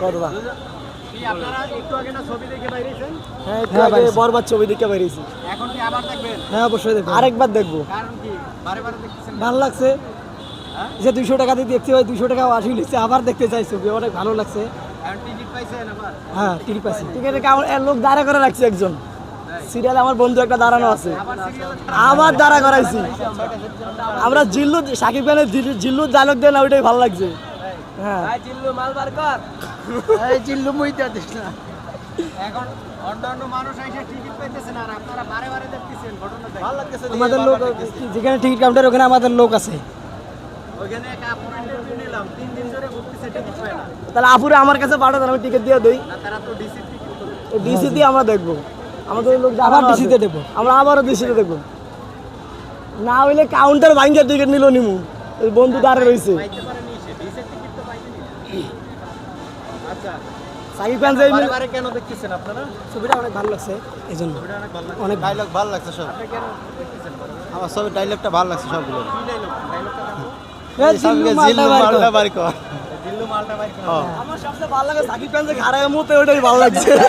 কতটা কি আপনারা একটু আগে না ছবি দেখে বাইরেছেন? হ্যাঁ একটু আগে বরবাদ ছবি দেখে বেরিয়েছি আবার হ্যাঁ অবশ্যই দেখব। আরেকবার দেখব। কারণ কি? বারে বারে দেখতেছেন ভালো লাগছে। যে দুইশো টাকা দিয়ে দেখতে হয় দুইশো টাকা আসি লিখছে আবার দেখতে চাই ছবি অনেক ভালো লাগছে। হ্যাঁ টিকিট পাইছি। টিকিটে লোক দাঁড়া করে রাখছে একজন। সিরিয়ালে আমার বন্ধু একটা দাঁড়ানো আছে। আবার দাঁড়া করাইছি। আমরা জিল্লু সাকিব খানের জিল্লু- জিল্লুর ডায়লগ দেন ওইটাই ভালো লাগছে। হ্যাঁ। জিল্লু মাল বার কর। এই জিল্লু মুইতে দিস না। এখন আমাদের লোক যেখানে টিকিট কাউন্টার ওখানে আমাদের লোক আছে। তাহলে আপুরে আমার কাছে পাঠাতেন আমি টিকিট দিয়ে দিই। না তারা ডিসি দিয়ে আমরা দেখব। আমাদের লোক আবার ডিসিতে দেখব। আমরা আবারও ডিসিতে দেখব। না হইলে কাউন্টার ভাঙ্গের টিকিট নিল নিমু। বন্ধু দাঁড়ে রয়েছে পাইতে পারেনি সে ডিসি টিকিট তো পাইনি আচ্ছা। সাকিব খান যে বারে বারে কেন দেখতেছেন আপনারা? ছবিটা অনেক ভালো লাগছে এই জন্য অনেক লাগছে। ডায়লগ ভালো। সব? আমার সব ডায়লগটা ভালো লাগছে সবগুলো। সবচেয়ে ভালো লাগে সাকিব খান যে ভালো লাগছে।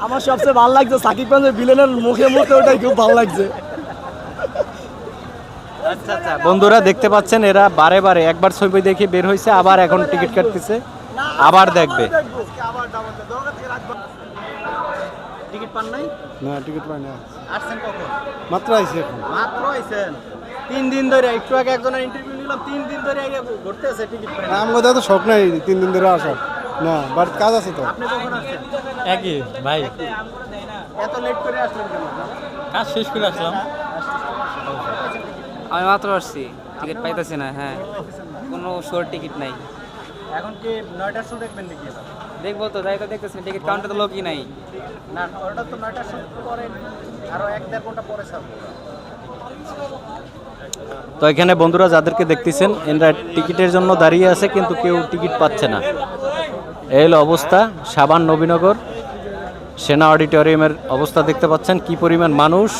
আমার সবচেয়ে ভালো সাকিব ভিলেনের মুখে মুখে ওটাই খুব ভালো লাগছে। বন্ধুরা দেখতে পাচ্ছেন এরা বারে বারে। একবার ছবি দেখে বের হয়েছে আবার এখন টিকিট কাটতেছে। আবার দেখবে। টিকিট পান নাই? না টিকিট পাই না আসছেন কখন? মাত্র আইছি এখন। মাত্র আইছেন? তিন দিন ধরে একটু আগে একজনের ইন্টারভিউ নিলাম তিন দিন ধরে আগে ঘুরতে আছে টিকিট পাই না। আমার তো শখ নাই তিন দিন ধরে আসা না বাট কাজ আছে তো। আপনি কখন আসছেন? একই ভাই। এত লেট করে আসলেন কেন? কাজ শেষ করে আসলাম। আমি মাত্র আসছি। টিকিট পাইতেছি না হ্যাঁ। কোনো শোর টিকিট নাই। এখন কি নয়টার শো দেখবেন নাকি? দেখব তো যাই তো দেখতেছি টিকিট কাউন্টার তো লোকই নাই। না ওটা তো নয়টার শো পরে আরও এক দেড় ঘণ্টা পরে ছাড়বো। তো এখানে বন্ধুরা যাদেরকে দেখতেছেন এরা টিকিটের জন্য দাঁড়িয়ে আছে কিন্তু কেউ টিকিট পাচ্ছে না। এই হলো অবস্থা সাবান নবীনগর। সেনা অডিটোরিয়ামের অবস্থা দেখতে পাচ্ছেন কি পরিমাণ মানুষ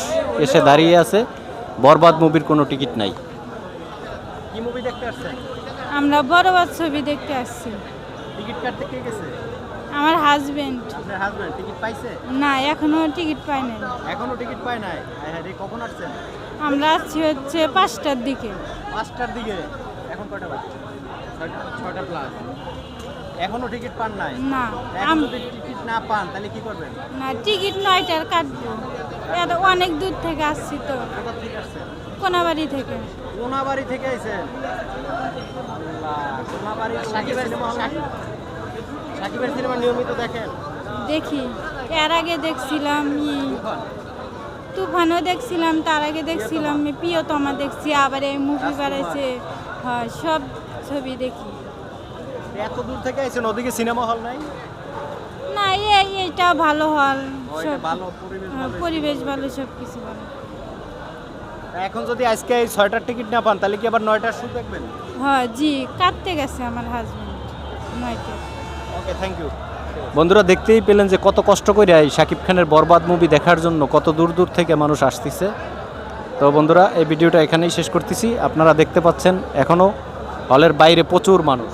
এসে দাঁড়িয়ে আছে। বরবাদ মুভির কোনো টিকিট নাই। কি মুভি দেখতে আসছেন? আমরা বড়বাদ ছবি দেখতে আসছি। টিকিট কাটতে কে গেছে? আমার হাজবেন্ড। আপনার হাজবেন্ড টিকিট পাইছে? না এখনও টিকিট পাই নাই। এখনও টিকিট পায় নাই? হ্যাঁ রে, কখন আসছেন? আমরা আসছি হচ্ছে পাঁচটার দিকে। পাঁচটার দিকে। এখন কয়টা বাজে? ছয়টা প্লাস এখনও টিকিট পান নাই? না এখন যদি টিকিট না পান তাহলে কি করবেন? না টিকিট নয়টার কাটবো এত অনেক দূর থেকে আসছি তো। কোথা থেকে আসছেন? কোনাবাড়ি থেকে। কোনাবাড়ি থেকে আইছেন? কোনাবাড়ির সাকিবের সিনেমা সাকিবের সিনেমা নিয়মিত দেখেন? দেখি। এর আগে দেখছিলাম তুফানও দেখছিলাম তার আগে দেখছিলাম প্রিয়তমা? দেখছি আবার এই মুভি বাড়াইছে হয় সব ছবি দেখি। এত দূর থেকে আইছেন ওদিকে সিনেমা হল নাই? না এই এইটা ভালো হল ভালো পরিবেশ হ্যাঁ, ভালো। পরিবেশ ভালো সব কিছু ভালো। এখন যদি আজকে এই ছয়টার টিকিট না পান তাহলে কি আবার নয়টার শু দেখবেন? হ্যাঁ জি কাটতে গেছে আমার হাজবেন্ড নয়টা ওকে থ্যাংক ইউ বন্ধুরা দেখতেই পেলেন যে কত কষ্ট করে এই শাকিব খানের বরবাদ মুভি দেখার জন্য কত দূর দূর থেকে মানুষ আসতেছে। তো বন্ধুরা এই ভিডিওটা এখানেই শেষ করতেছি। আপনারা দেখতে পাচ্ছেন এখনও হলের বাইরে প্রচুর মানুষ।